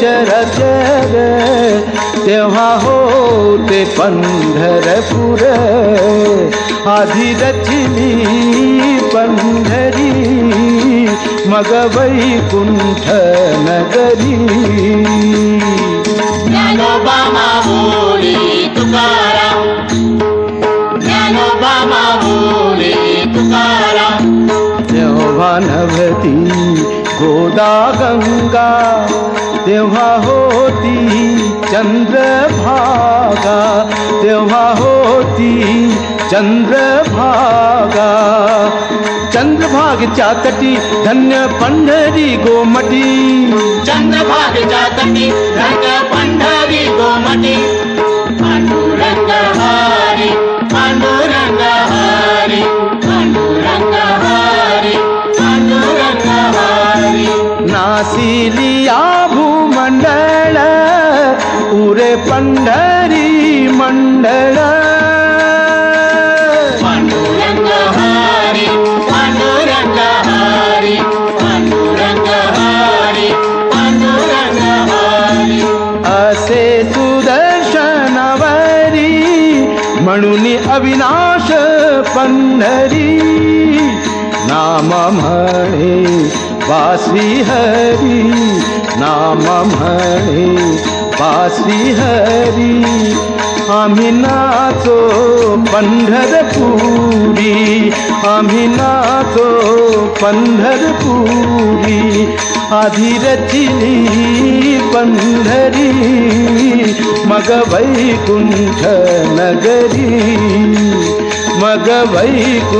चरचर तेव्हा होते पंढरपूर आधी रचली पंढरी मग वैकुंठ नगरी ज्ञानोबा माऊली तुकाराम ज्ञानोबा माऊली तुकाराम तेव्हा नभती गोदा गंगा तेव्हा होती चंद्र भागा तेव्हा होती चंद्र भागा चंद्र भागच्या तटी धन्य पंढरी गोमटी। चंद्र भागच्या तटी धन्य पंढरी हरी पांडुरंग हरी असे सुदर्शनवरी म्हणून अविनाश पंढरी नाम म्हणे वासी हरी नाम म्हणे वासी हरी आम्ही नाचो पंढरपुरी आम्ही नाचो पंढरपुरी आधी रचिली पंढरी मग वैकुंठ नगरी मग वैकुंठ